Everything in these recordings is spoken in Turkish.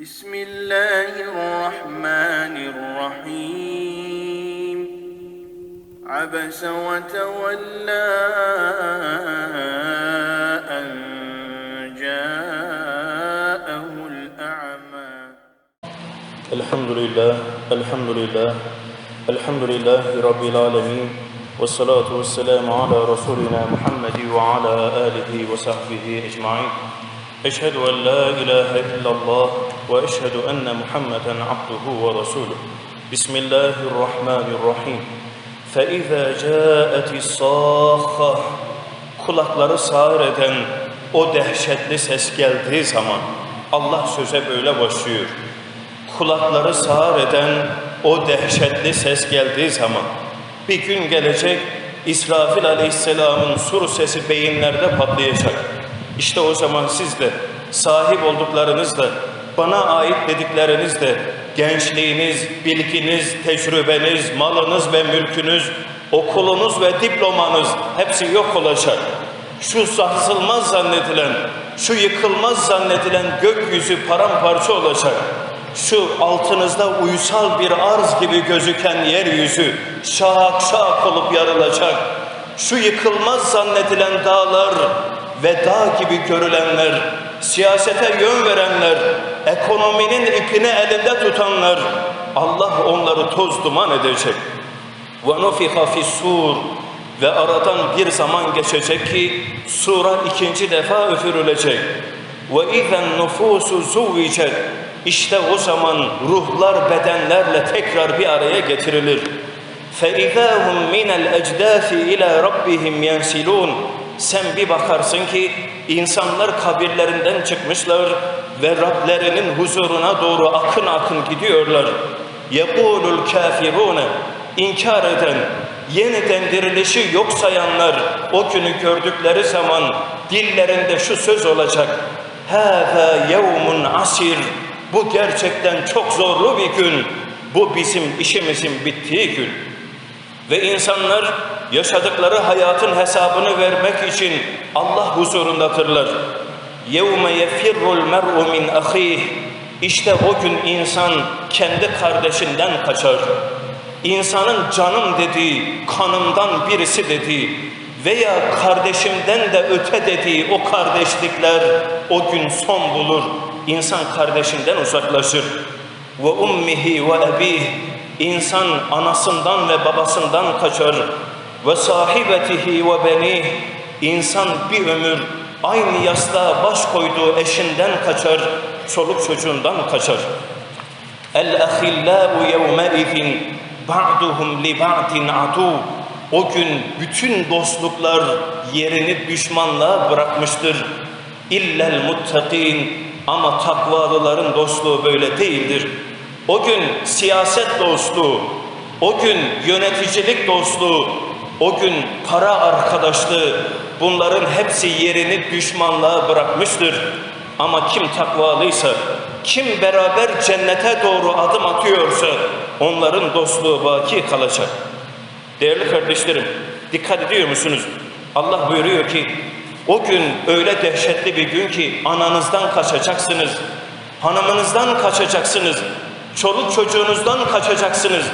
بسم الله الرحمن الرحيم. عبس وتولى أن جاءه الأعمى. الحمد لله الحمد لله الحمد لله رب العالمين والصلاة والسلام على رسولنا محمد وعلى آله وصحبه أجمعين. أشهد أن لا إله إلا الله وأشهد أن محمدا عبده ورسوله بسم الله الرحمن الرحيم فإذا جاءت الصاخة kulakları sağır eden o dehşetli ses geldiği zaman Allah söze böyle başlıyor. Kulakları sağır eden o dehşetli ses geldiği zaman bir gün gelecek İsrafil aleyhisselamın sur sesi beyinlerde patlayacak. İşte o zaman siz de sahip olduklarınızla bana ait dediklerinizle gençliğiniz, bilginiz, tecrübeniz, malınız ve mülkünüz, okulunuz ve diplomanız hepsi yok olacak. Şu sarsılmaz zannedilen, şu yıkılmaz zannedilen gökyüzü paramparça olacak. Şu altınızda uysal bir arz gibi gözüken yeryüzü şak şak olup yarılacak. Şu yıkılmaz zannedilen dağlar ve dağ gibi görülenler, siyasete yön verenler, ekonominin ipini elinde tutanlar, Allah onları toz duman edecek. وَنُفِخَ فِي السُّورِ Ve aradan bir zaman geçecek ki sura ikinci defa üfürülecek. وَاِذَا النُّفُوسُ زُوِّجَتْ İşte o zaman ruhlar bedenlerle tekrar bir araya getirilir. فَاِذَا هُمْ مِنَ الْاَجْدَاثِ اِلَى رَبِّهِمْ يَنْسِلُونَ Sen bir bakarsın ki insanlar kabirlerinden çıkmışlar ve Rablerinin huzuruna doğru akın akın gidiyorlar. Yekulul kafirune inkar eden, yeniden dirilişi yok sayanlar o günü gördükleri zaman dillerinde şu söz olacak. Hâfâ yevmun asir. Bu gerçekten çok zorlu bir gün. Bu bizim işimizin bittiği gün. Ve insanlar yaşadıkları hayatın hesabını vermek için Allah huzurundadırlar. يَوْمَ يَفِرُّ الْمَرْءُ مِنْ أَخِيهِ İşte o gün insan kendi kardeşinden kaçar. İnsanın canım dediği, kanımdan birisi dediği veya kardeşimden de öte dediği o kardeşlikler o gün son bulur. İnsan kardeşinden uzaklaşır. Ve ummihi ve ebih İnsan anasından ve babasından kaçar. Ve sahibetihi ve benih İnsan bir ömür aynı yastığa baş koyduğu eşinden kaçar, çoluk çocuğundan kaçar. El-ahillâhu yevmeizin ba'duhum li ba'din adu. O gün bütün dostluklar yerini düşmanlığa bırakmıştır. İllel muttakin ama takvalıların dostluğu böyle değildir. O gün siyaset dostluğu, o gün yöneticilik dostluğu, o gün para arkadaşlığı bunların hepsi yerini düşmanlığa bırakmıştır. Ama kim takvalıysa, kim beraber cennete doğru adım atıyorsa onların dostluğu baki kalacak. Değerli kardeşlerim, dikkat ediyor musunuz? Allah buyuruyor ki, o gün öyle dehşetli bir gün ki ananızdan kaçacaksınız, hanımınızdan kaçacaksınız, çoluk çocuğunuzdan kaçacaksınız.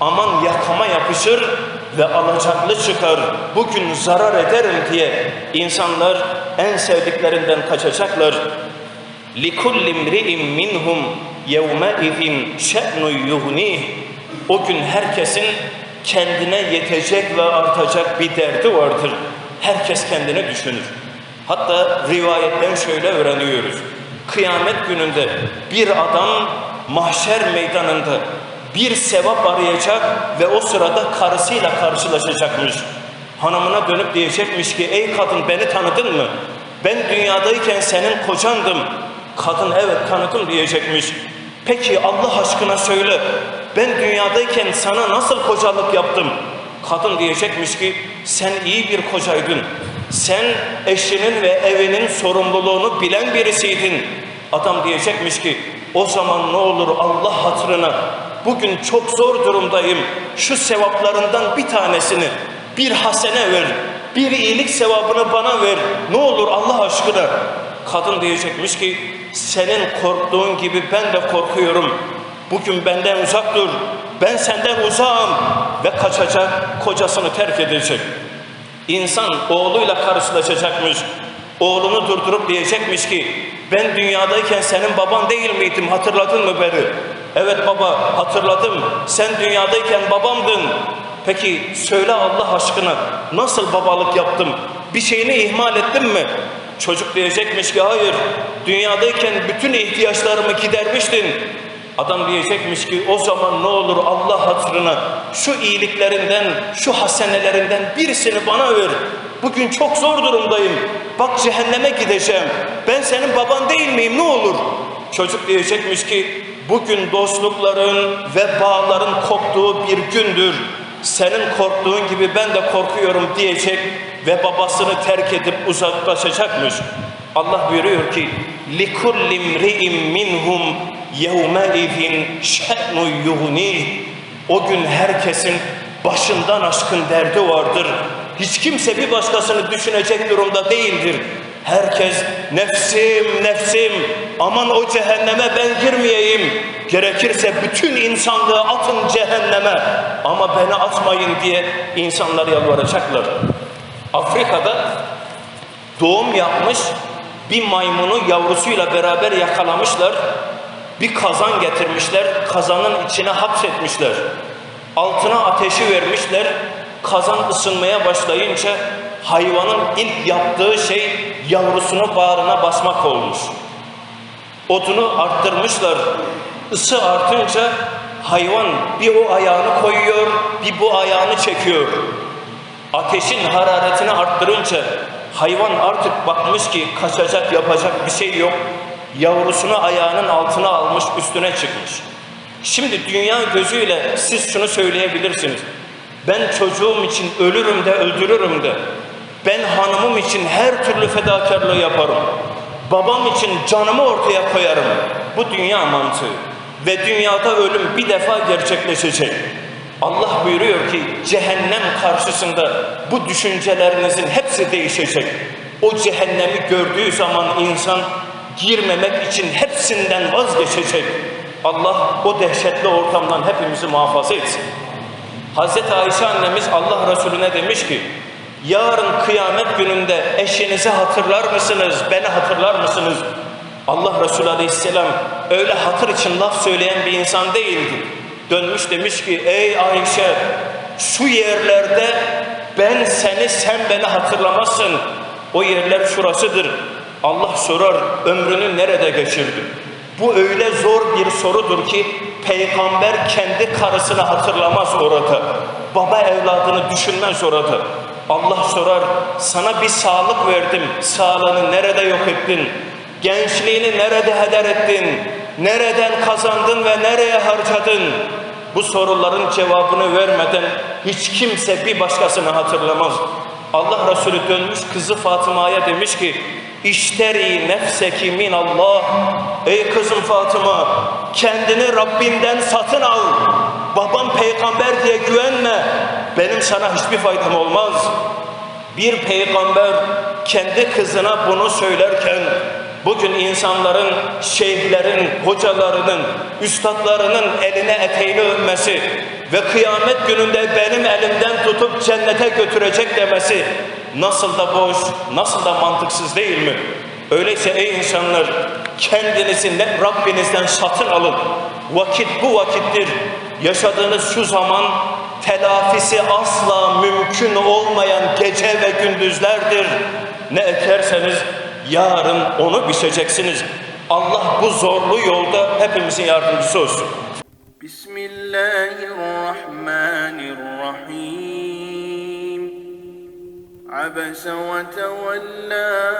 Aman yakama yapışır ve alacaklı çıkar. Bugün zarar ederim diye insanlar en sevdiklerinden kaçacaklar. لِكُلِّ امْرِئٍ مِّنْهُمْ يَوْمَئِذٍ شَأْنُ يُغْنِيهِ O gün herkesin kendine yetecek ve artacak bir derdi vardır. Herkes kendine düşünür. Hatta rivayetten şöyle öğreniyoruz. Kıyamet gününde bir adam mahşer meydanında bir sevap arayacak ve o sırada karısıyla karşılaşacakmış. Hanımına dönüp diyecekmiş ki ey kadın beni tanıdın mı? Ben dünyadayken senin kocandım. Kadın evet tanıdım diyecekmiş. Peki Allah aşkına söyle ben dünyadayken sana nasıl kocalık yaptım? Kadın diyecekmiş ki sen iyi bir kocaydın. Sen eşinin ve evinin sorumluluğunu bilen birisiydin. Adam diyecekmiş ki o zaman ne olur Allah hatırına bugün çok zor durumdayım. Şu sevaplarından bir tanesini bir hasene ver. Bir iyilik sevabını bana ver. Ne olur Allah aşkına. Kadın diyecekmiş ki senin korktuğun gibi ben de korkuyorum. Bugün benden uzak dur. Ben senden uzağım ve kaçacak, kocasını terk edecek. İnsan oğluyla karşılaşacakmış. Oğlunu durdurup diyecekmiş ki ben dünyadayken senin baban değil miydim hatırladın mı beni? Evet baba hatırladım. Sen dünyadayken babamdın. Peki söyle Allah aşkına nasıl babalık yaptım? Bir şeyini ihmal ettim mi? Çocuk diyecekmiş ki hayır. Dünyadayken bütün ihtiyaçlarımı gidermiştin. Adam diyecekmiş ki o zaman ne olur Allah hatırına şu iyiliklerinden, şu hasenelerinden birisini bana ver. Bugün çok zor durumdayım. Bak cehenneme gideceğim. Ben senin baban değil miyim ne olur? Çocuk diyecekmiş ki bugün dostlukların ve bağların koptuğu bir gündür. Senin korktuğun gibi ben de korkuyorum diyecek ve babasını terk edip uzaklaşacakmış. Allah buyuruyor ki لِكُلِّ امْرِئٍ مِّنْهُمْ يَوْمَئِذٍ شَأْنُ يُغْنِيهِ O gün herkesin başından aşkın derdi vardır. Hiç kimse bir başkasını düşünecek durumda değildir. Herkes nefsim nefsim aman o cehenneme ben girmeyeyim. Gerekirse bütün insanlığı atın cehenneme ama beni atmayın diye insanlar yalvaracaklar. Afrika'da doğum yapmış bir maymunu yavrusuyla beraber yakalamışlar. Bir kazan getirmişler, kazanın içine hapsetmişler. Altına ateşi vermişler. Kazan ısınmaya başlayınca hayvanın ilk yaptığı şey yavrusunu bağrına basmak olmuş. Odunu arttırmışlar. Isı artınca hayvan bir o ayağını koyuyor, bir bu ayağını çekiyor. Ateşin hararetini arttırınca hayvan artık bakmış ki kaçacak yapacak bir şey yok. Yavrusunu ayağının altına almış üstüne çıkmış. Şimdi dünya gözüyle siz şunu söyleyebilirsiniz. Ben çocuğum için ölürüm de öldürürüm de. Ben hanımım için her türlü fedakarlığı yaparım. Babam için canımı ortaya koyarım. Bu dünya mantığı. Ve dünyada ölüm bir defa gerçekleşecek. Allah buyuruyor ki cehennem karşısında bu düşüncelerinizin hepsi değişecek. O cehennemi gördüğü zaman insan girmemek için hepsinden vazgeçecek. Allah o dehşetli ortamdan hepimizi muhafaza etsin. Hazreti Ayşe annemiz Allah Resulüne demiş ki yarın kıyamet gününde eşinizi hatırlar mısınız? Beni hatırlar mısınız? Allah Resulü Aleyhisselam öyle hatır için laf söyleyen bir insan değildi. Dönmüş demiş ki ey Ayşe şu yerlerde ben seni sen beni hatırlamazsın. O yerler şurasıdır. Allah sorar ömrünü nerede geçirdin? Bu öyle zor bir sorudur ki peygamber kendi karısını hatırlamaz orada. Baba evladını düşünmez orada. Allah sorar sana bir sağlık verdim. Sağlığını nerede yok ettin? Gençliğini nerede heder ettin? Nereden kazandın ve nereye harcadın? Bu soruların cevabını vermeden hiç kimse bir başkasını hatırlamaz. Allah Resulü dönmüş kızı Fatıma'ya demiş ki İşteri nefseki min Allah Ey kızım Fatıma kendini Rabbinden satın al Babam peygamber diye güvenme Benim sana hiçbir faydam olmaz Bir peygamber kendi kızına bunu söylerken Bugün insanların, şeyhlerin, hocalarının, üstadlarının eline eteğini öpmesi ve kıyamet gününde benim elimden tutup cennete götürecek demesi nasıl da boş, nasıl da mantıksız değil mi? Öyleyse ey insanlar kendinizi Rabbinizden satın alın. Vakit bu vakittir. Yaşadığınız şu zaman telafisi asla mümkün olmayan gece ve gündüzlerdir. Ne ekerseniz yarın onu biçeceksiniz. Allah bu zorlu yolda hepimizin yardımcısı olsun. Bismillahirrahmanirrahim. Abese ve tevellâ